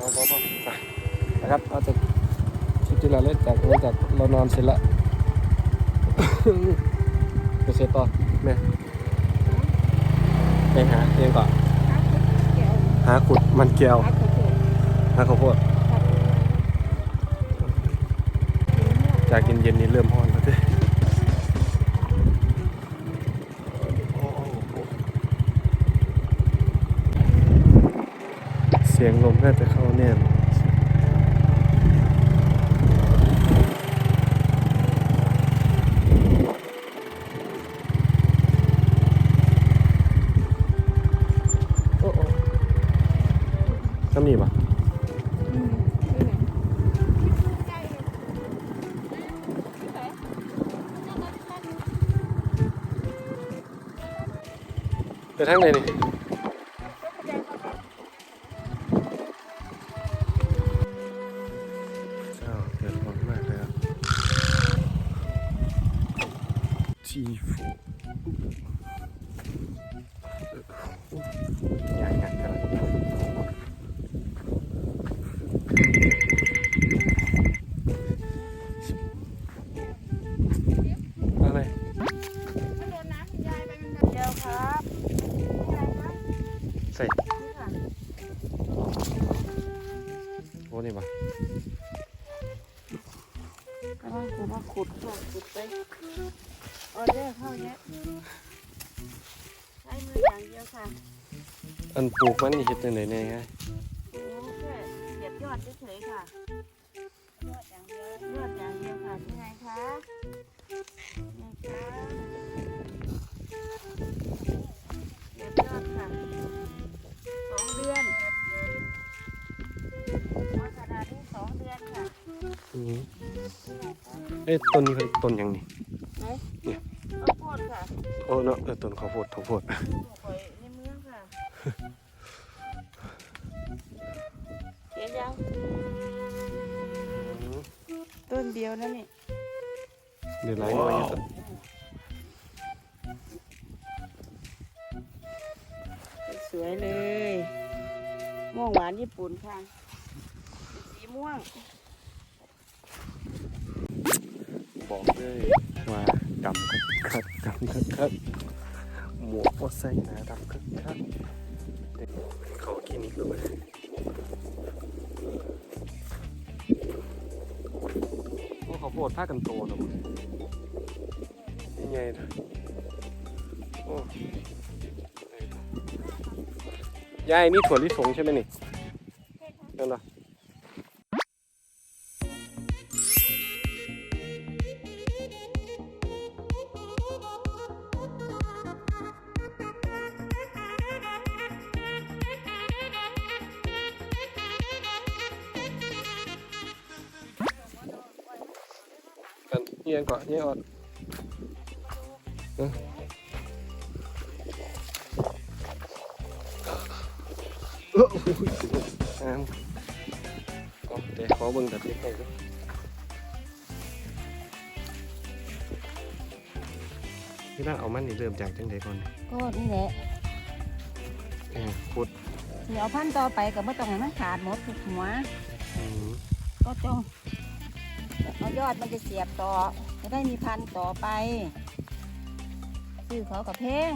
พอพอพอไปนะครับเราจะคลิปที่เราเล่นจากเล่นจากเรานอนเสร็จละไปเสร็จต่อแม่ไปหาเองก่อนหาขุดมันเกลียวหาข้าวโพดจากเย็นๆนี่เริ่มร้อนแล้วเด้โอ้โหเสียงลม น่าจะเข้าแน่นโอ้โอ้ทำนี่ปะไปทางไหนนี่ ทีฟูอยากอยากกันอะไรเดียวครับใส่ โอ้นี่ปะกำลังจะมาขุดขุดไป ออเดอร์เข้าเยอะใช้มืออย่างเดียวค่ะอันปลูกมันนี่เห็ดจังไดแน่ไงโอ้แค่เก็บยอดเฉยๆค่ะยอดอย่างเดียวยอดอย่างเดียวค่ะที่ไงคะไงคะเก็บยอดค่ะสองเดือนว่าขนาดนี้สองเดือนค่ะอืมเอ้ยต้นนี้คือต้นหยังนี่ไหนเนี่ย ข้าวโพดค่ะ โอ้เนาะเออต้นข้าวโพดข้าวโพดปลูกไว้ในเมืองค่ะเห็นยังต้นเดียวนั่นนี่เดี๋ยวไล่หน่อยอยู่ต้นสวยเลย ม่วงหวานญี่ปุ่นค่ะ สีม่วง บอกเลยว่า ดำครับครับดำครับครับหมวกว่าใส่หนาดำครับครับเขากินอีกด้วยโอ้ข้าวโพดผ้ากันโตนะมึงยังไงนะโอ้ยายนี่ถั่วลิสงใช่ไหมนี่ กันเงียงก่อนเงียงอ่อนเออเอออ่าเอาเดี๋ยวขอเบิ่งแบบนี้ให้ก่อนนี่น่าเอามันนี่เริ่มจากจังใดก่อนก็นี่แหละเออขุดเดี๋ยวพันธุ์ต่อไปก็ไม่ต้องให้มันขาดหมดทุกหัวอืมก็จง เอายอดมันจะเสียบต่อ จะได้มีพันต่อไปซื้อเขากับเพง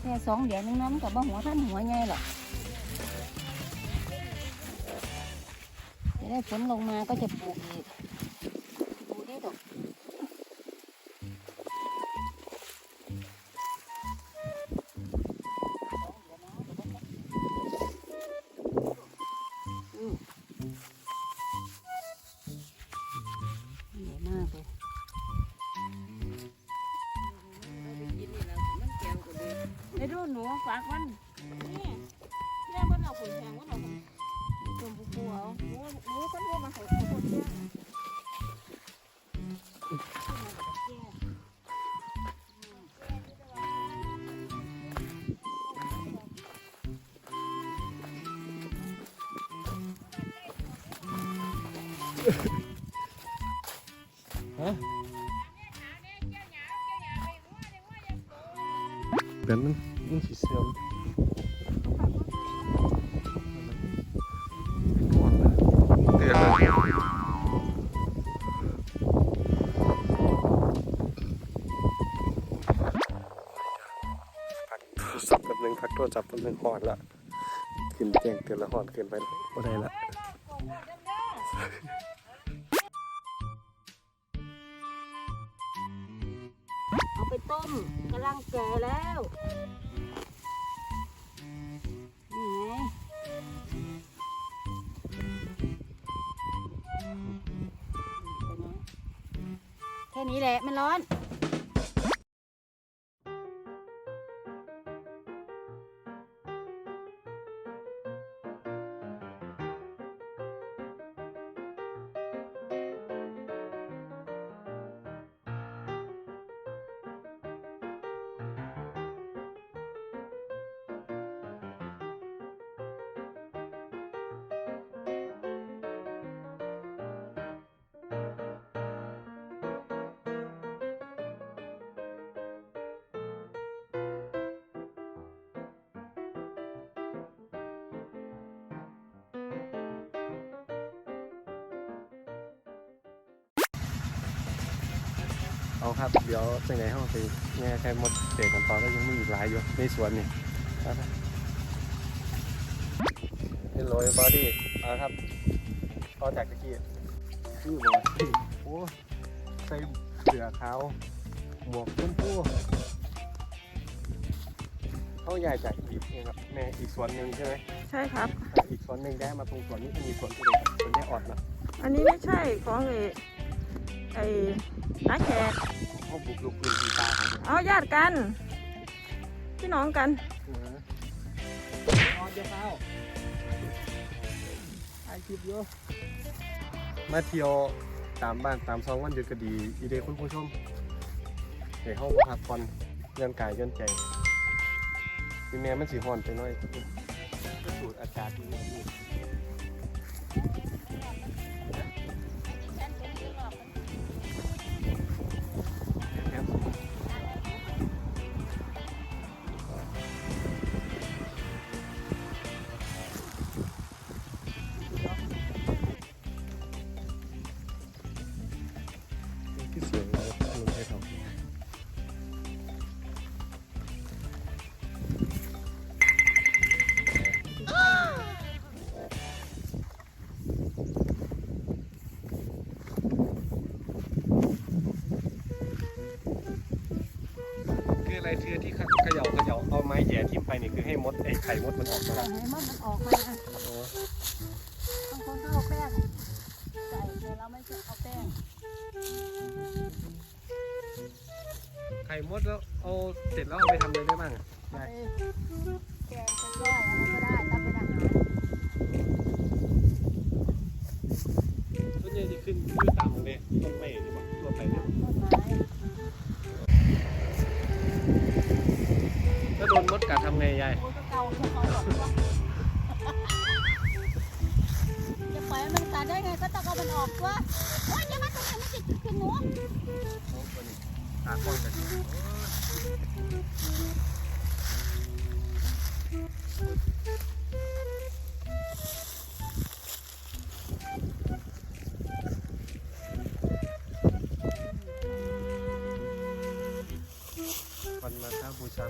แค่สองเดือนนึงน้ำกับบ่หัวท่านหัวไงหรอกจะได้ฝนลงมาก็จะปลูกอีก นูฝากมันนี่เรียกมันเอาขุนแพงว่าเราตุ่มปูปูเอาหนูหนูก็เรียกมาเขาเขาคนเดียวฮะเดี๋ยวมัน หนึ่งพักโทรศัพท์กับหนึ่งหอดละขึ้นแจ้งเตือนละหอดเกินไปแล้วบ่ได้ละเอาไปต้มกำลังแก่แล้วนี่ไงแค่นี้แหละมันร้อน เอาครับ เดี๋ยวจังไหนห้องไปแง่แค่หมดเศษกันต่อแล้วยังมีอีกหลายอยู่ในสวนนี่ครับเฮลโลบอดี้เอาครับต่อจากตะกี้คือบอดี้โอ้ใส่เสื้อขาวหมวกชมพูเขาใหญ่จากอีกเนี่ยครับแม่อีกสวนหนึ่งใช่ไหมใช่ครับแต่อีกสวนหนึ่งได้มาตรงสวนนี้จะมีสวนทุเรียนสวนแม่ออดนะอันนี้ไม่ใช่ของไอ้ไอ้ น้าแขกเขาบุกลุกพื้นที่ป่าของเอาญาติกัน พี่น้องกันเออออดเดี๋ยวเฝ้าถ่ายคลิปอยู่มาเที่ยวตามบ้านตามซองวันหยุดก็ดีอีเดย์คุณผู้ชมเดี๋ยวเขามาพักผ่อนเรื่องกายเรื่องใจพี่แม่มันสีห่อนไปหน่อยก็สูดอากาศดี คืออะไรคือที่เขย่าเขย่าเอาไม้แหย่ทิ่มไปนี่คือให้มดไอ้ไข่มดมันออกมาใส่ให้มันมันออกมาอะโอ้บางคนก็เอาแป้งใส่แต่เราไม่ใช่เอาแป้งไข่มดแล้วเอาเสร็จแล้วเอาไปทำอะไรได้บ้างอะไปได้แกงไปก้อยอะไรก็ได้ทำเป็นอาหารส่วนใหญ่ที่ขึ้นอยู่ตามเลยต้นไม้หรือเปล่า กัดทำไงยายโอ้ยก็เกาเขาเกาหรอกว่าจะปล่อยให้มันกัดได้ไงก็ต้องเอามันออกว่าโอ้ยอย่ามาตรงไหนมันติดขึ้นหนูตากล้องกันวั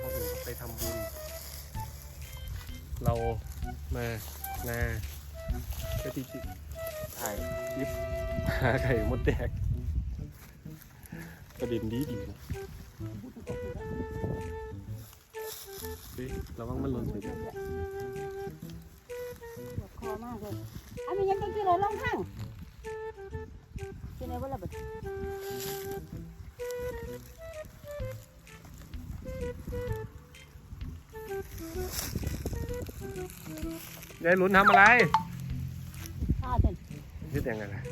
ค้าบูชาพระอื่นไปทำบุญ เรามานาก็ที่ถ่ายคลิปหาไข่มดแดกประเด็นดีดีนะเฮ้ยระวังมันหล่นไปด้วยปวดคอมากเลยอันนี้ยังกินเลยลองข้างกินอะไรวะล่ะบัด ยายหลุนทำอะไร ข้าวเต็มยึดยังไงนะ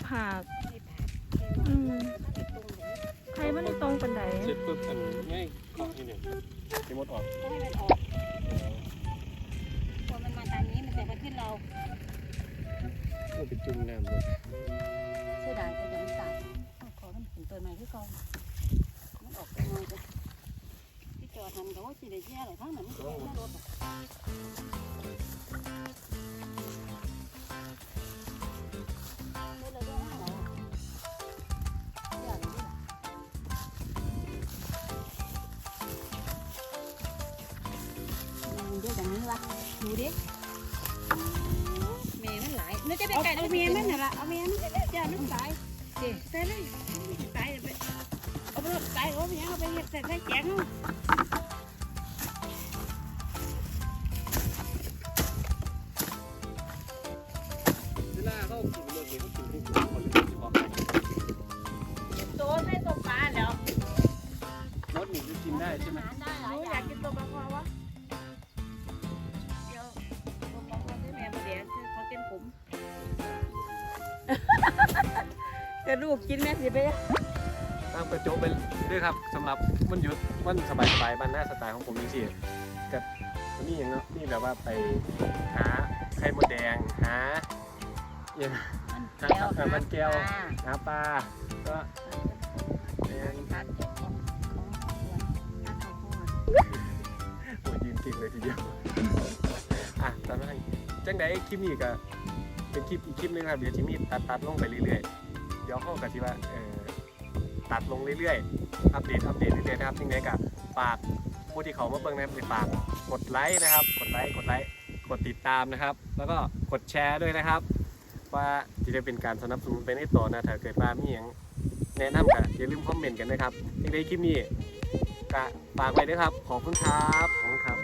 ไหนอะมันเเป็นไข่ผักอืมไข่มันตรงปันไดเสร็จปุ๊บอันง่ายเคาะทีหนึ่งที่มดออกให้มันออกพอมันมาทางนี้มันจะมาขึ้นเราโอ้ไปจุ่มน้ำเลยเสียดายแต่ยังไม่ตายเอาขอมันเป็นตัวใหม่ที่กองมันออกตัวน้อยจ้ะที่จอดทันกับว่าสิได้แย่เลยทั้งนั้นมันจะได้รถ ดูดิเมย์มันหลายนึกจะเป็นไก่เอาเมย์มันน่ะละเอาเมย์มันอย่ามันตายเจ๊ใส่เลยตายไปเอาไปตายเอาไปยังเอาไปเห็ดใส่ใส่แกงเอา กระดูกกินแม่สิไปตามกระโจกไปด้วยครับสำหรับวันหยุดวันสบายๆบ้านหน้าสไตล์ของผมจริงๆกับนี่อย่างเนาะนี่แบบว่าไปหาไข่มดแดงหาอย่างมันแก้วเออมันแก้วอ่าหาปลาก็แดงตัดเก็บของของส่วนตัดข้าวโพดโอ้ยยืนจริงเลยทีเดียวอะตอนนั้นจังไดคลิปนี้ก็ เป็นคลิปอีกคลิปหนึงครับเดี๋ยวจิมีตัดตัดลงไปเรื่อยๆเดี๋ยวเข้ากับที่ว่าเออตัดลงเรื่อยๆ อัปเดตอัปเดตเรื่อยๆนะครับจังไดก็ฝากผู้ที่เขามาเบิ่งนะครับไปฝากกดไลค์นะครับ กดไลค์กดไลค์กดติดตามนะครับ แล้วก็กดแชร์ด้วยนะครับ ว่าจะได้เป็นการสนับสนุนไปในต่อนะถ้าเกิดว่ามีอย่างแนะนำก็อย่าลืมคอมเมนต์กันนะครับจังไดคลิปนี้ก็ฝากไว้ด้วยครับ ขอบคุณครับ ขอบคุณครับ